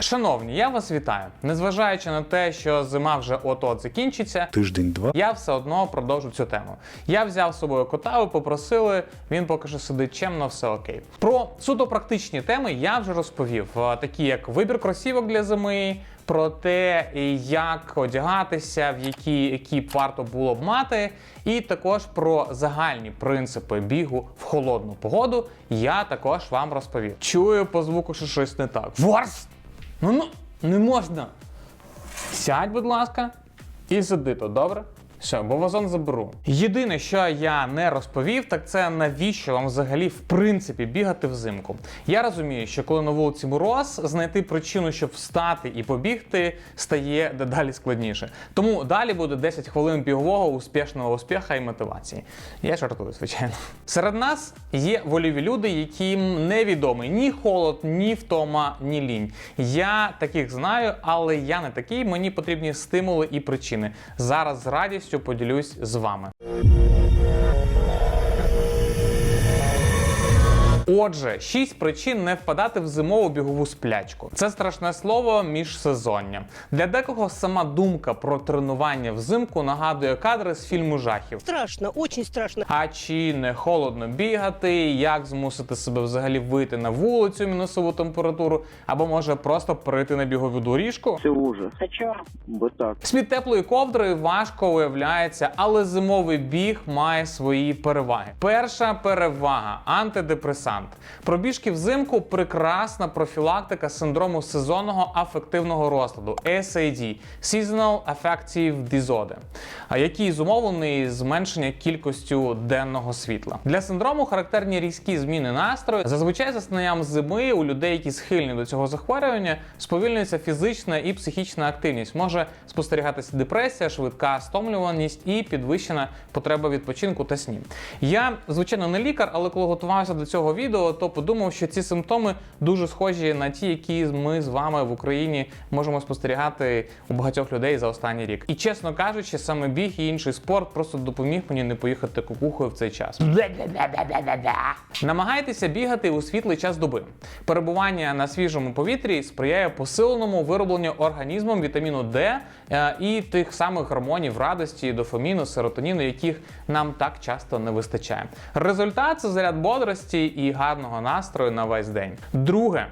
Шановні, я вас вітаю. Незважаючи на те, що зима вже от-от закінчиться, тиждень-два. я все одно продовжу цю тему. Я взяв з собою кота, ви попросили, він поки що сидить чемно, все окей. Про суто практичні теми я вже розповів, е, такі як вибір кросівок для зими. Про те, як одягатися, в який екіп варто було б мати, і також про загальні принципи бігу в холодну погоду я також вам розповів. Чую по звуку, що щось не так. Ворс! Ну ну не можна. Сядь, будь ласка, і сиди то, добре? Все, бо вазон заберу. Єдине, що я не розповів, так це навіщо вам взагалі в принципі бігати взимку. Я розумію, що коли на вулиці мороз, знайти причину, щоб встати і побігти, стає дедалі складніше. Тому далі буде 10 хвилин бігового успішного успіха і мотивації. Я жартую, звичайно. Серед нас є вольові люди, яким невідомий ні холод, ні втома, ні лінь. Я таких знаю, але я не такий. Мені потрібні стимули і причини. Зараз з радістю поділюсь з вами. Отже, шість причин не впадати в зимову бігову сплячку. Це страшне слово міжсезоння. Для декого сама думка про тренування взимку нагадує кадри з фільму жахів. Страшно, очень страшно. А чи не холодно бігати, як змусити себе взагалі вийти на вулицю мінусову температуру, або може просто перейти на бігову доріжку? Це ужас. А чё? Бо так. З-під теплої ковдри важко уявляється, але зимовий біг має свої переваги. Перша перевага антидепресант. Пробіжки взимку прекрасна профілактика синдрому сезонного афективного розладу SAD – Seasonal Affective Disorder, який зумовлений зменшення кількістю денного світла. Для синдрому характерні різкі зміни настрою. Зазвичай за станням зими у людей, які схильні до цього захворювання, сповільнюється фізична і психічна активність. Може спостерігатися депресія, швидка стомлюваність і підвищена потреба відпочинку та сні. Я, звичайно, не лікар, але коли готувався до цього відео, то подумав, що ці симптоми дуже схожі на ті, які ми з вами в Україні можемо спостерігати у багатьох людей за останній рік. І чесно кажучи, саме біг і інший спорт просто допоміг мені не поїхати кукухою в цей час. Намагайтеся бігати у світлий час доби. Перебування на свіжому повітрі сприяє посиленому виробленню організмом вітаміну Д е, і тих самих гормонів радості, дофаміну, серотоніну, яких нам так часто не вистачає. Результат це заряд бодрості і гарного настрою на весь день. Друге.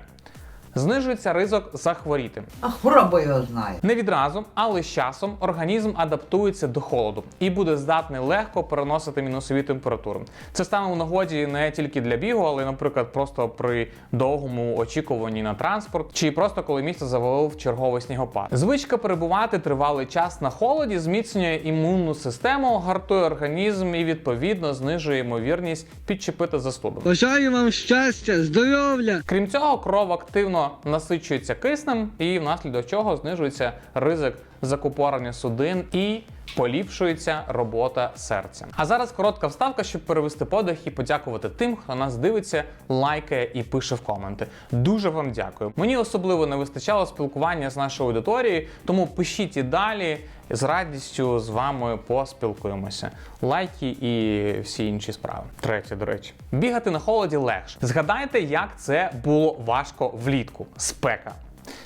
Знижується ризик захворіти. А хвороба його знає. Не відразу, але з часом організм адаптується до холоду і буде здатний легко переносити мінусові температури. Це стане у нагоді не тільки для бігу, але, наприклад, просто при довгому очікуванні на транспорт, чи просто коли місто завалив черговий снігопад. Звичка перебувати тривалий час на холоді зміцнює імунну систему, гартує організм і відповідно знижує ймовірність підчепити застуду. Бажаю вам щастя, здоров'я. Крім цього, кров активно насичується киснем, і внаслідок чого знижується ризик закупорення судин і поліпшується робота серця. А зараз коротка вставка, щоб перевести подих і подякувати тим, хто нас дивиться, лайкає і пише в коменти. Дуже вам дякую. Мені особливо не вистачало спілкування з нашою аудиторією, тому пишіть і далі. З радістю з вами поспілкуємося. Лайки і всі інші справи. Третє, до речі, бігати на холоді легше. Згадайте, як це було важко влітку. Спека.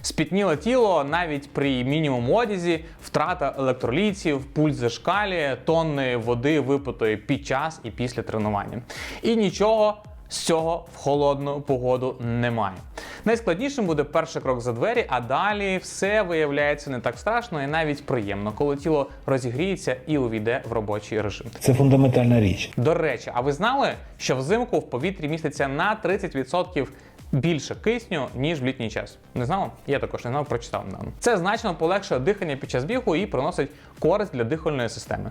Спітніле тіло навіть при мінімум одязі, втрата електролітів, пульс зашкалює, тонни води випитої під час і після тренування. І нічого з цього в холодну погоду немає. Найскладнішим буде перший крок за двері, а далі все виявляється не так страшно і навіть приємно, коли тіло розігріється і увійде в робочий режим. Це фундаментальна річ. До речі, а ви знали, що взимку в повітрі міститься на 30% більше кисню, ніж в літній час? Не знала? Я також не знав, прочитав недавно. Це значно полегшує дихання під час бігу і приносить користь для дихальної системи.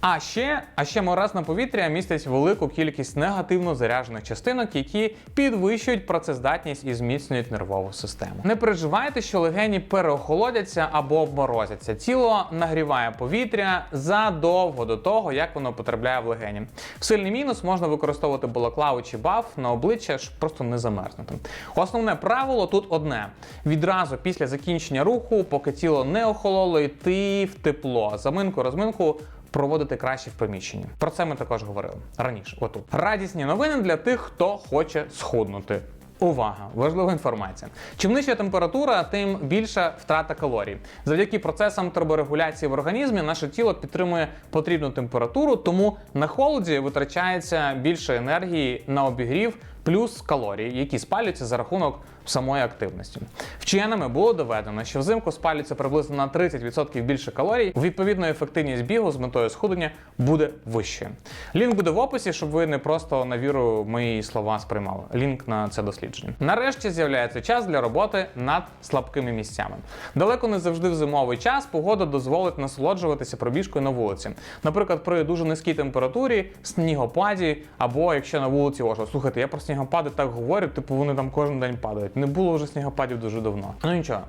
А ще, а ще морозне повітря містить велику кількість негативно заряджених частинок, які підвищують працездатність і зміцнюють нервову систему. Не переживайте, що легені переохолодяться або обморозяться. Тіло нагріває повітря задовго до того, як воно потрапляє в легені. В сильний мінус можна використовувати балаклаву чи баф на обличчя, щоб просто не замерзнути. Основне правило тут одне: відразу після закінчення руху, поки тіло не охололо, йти в тепло. Заминку, розминку проводити краще в приміщенні. Про це ми також говорили раніше. Отут радісні новини для тих, хто хоче схуднути. Увага! Важлива інформація. Чим нижча температура, тим більша втрата калорій. Завдяки процесам турборегуляції в організмі наше тіло підтримує потрібну температуру, тому на холоді витрачається більше енергії на обігрів, плюс калорії, які спалюються за рахунок самої активності. Вченими було доведено, що взимку спалюється приблизно на 30% більше калорій. Відповідно, ефективність бігу з метою схудення буде вищою. Лінк буде в описі, щоб ви не просто на віру мої слова сприймали. Лінк на це дослідження. Нарешті з'являється час для роботи над слабкими місцями. Далеко не завжди в зимовий час погода дозволить насолоджуватися пробіжкою на вулиці. Наприклад, при дуже низькій температурі, снігопаді, або якщо на вулиці ожо. Слухайте, я про снігопади так говорю, типу вони там кожен день падають. Не було вже снігопадів дуже давно. Ну нічого.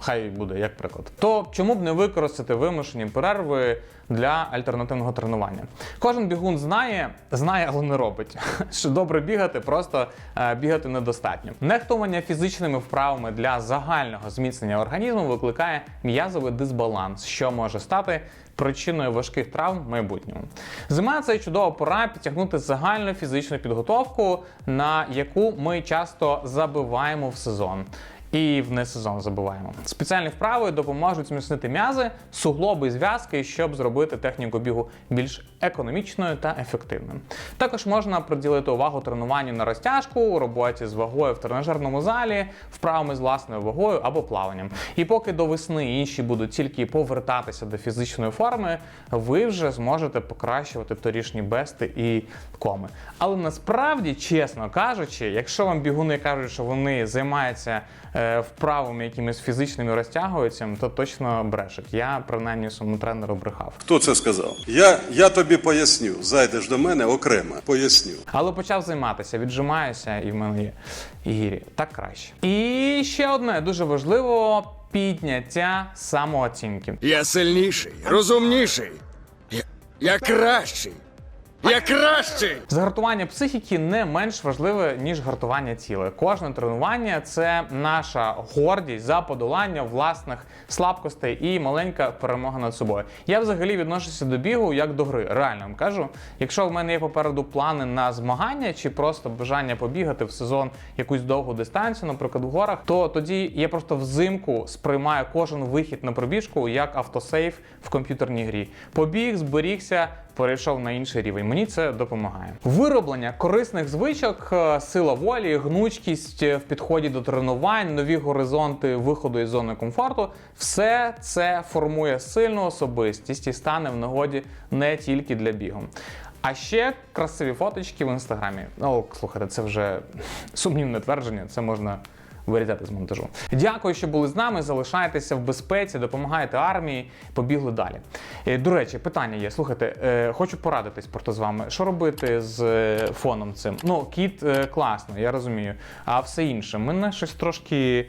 Хай буде як приклад. То чому б не використати вимушені перерви для альтернативного тренування? Кожен бігун знає, знає, але не робить. Що добре бігати, просто е, бігати недостатньо. Нехтування фізичними вправами для загального зміцнення організму викликає м'язовий дисбаланс, що може стати причиною важких травм в майбутньому. Зима це чудова пора підтягнути загальну фізичну підготовку, на яку ми часто забиваємо в сезон. І в несезон забуваємо. Спеціальні вправи допоможуть зміцнити м'язи, суглоби і зв'язки, щоб зробити техніку бігу більш економічною та ефективною. Також можна приділити увагу тренуванню на розтяжку, роботі з вагою в тренажерному залі, вправами з власною вагою або плаванням. І поки до весни інші будуть тільки повертатися до фізичної форми, ви вже зможете покращувати торішні бести і коми. Але насправді, чесно кажучи, якщо вам бігуни кажуть, що вони займаються е, вправами якимись фізичними розтягуються, то точно брешуть. Я принаймні своєму тренеру брехав. Хто це сказав? Я, я тобі поясню. Зайдеш до мене окремо. Поясню. Але почав займатися, віджимаюся, і в мене є гірі. Так краще. І ще одне дуже важливо підняття самооцінки. Я сильніший, розумніший. Я, я кращий. Я кращий! Загартування психіки не менш важливе, ніж гартування тіла. Кожне тренування це наша гордість за подолання власних слабкостей і маленька перемога над собою. Я взагалі відношуся до бігу як до гри. Реально вам кажу, якщо в мене є попереду плани на змагання чи просто бажання побігати в сезон якусь довгу дистанцію, наприклад, в горах, то тоді я просто взимку сприймаю кожен вихід на пробіжку як автосейв в комп'ютерній грі. Побіг, зберігся перейшов на інший рівень. Мені це допомагає. Вироблення корисних звичок, е, сила волі, гнучкість в підході до тренувань, нові горизонти виходу із зони комфорту все це формує сильну особистість і стане в нагоді не тільки для бігу. А ще красиві фоточки в інстаграмі. Ну, слухайте, це вже сумнівне твердження, це можна вирізати з монтажу. Дякую, що були з нами. Залишайтеся в безпеці, допомагайте армії. Побігли далі. Е, До речі, питання є. Слухайте, е, хочу порадитись просто з вами. Що робити з е, фоном цим? Ну, кіт класно, я розумію. А все інше, мене щось трошки.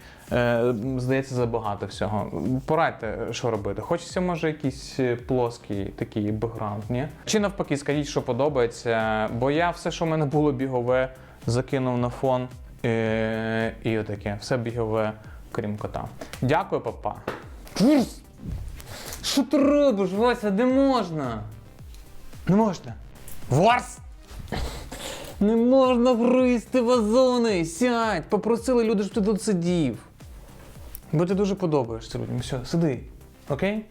Здається, забагато всього. Порадьте, що робити. Хочеться, може, якийсь плоский такий бекграунд, ні? Чи навпаки, скажіть, що подобається, бо я все, що в мене було бігове, закинув на фон. Е, і отаке, все бігове, крім кота. Дякую, папа. Що ти робиш, Вася? Де можна? Не можна. Ворс! Не можна гризти вазони! Сядь! Попросили люди, щоб ти тут сидів. Бо ти дуже подобаєшся людям. Все, сиди. Окей?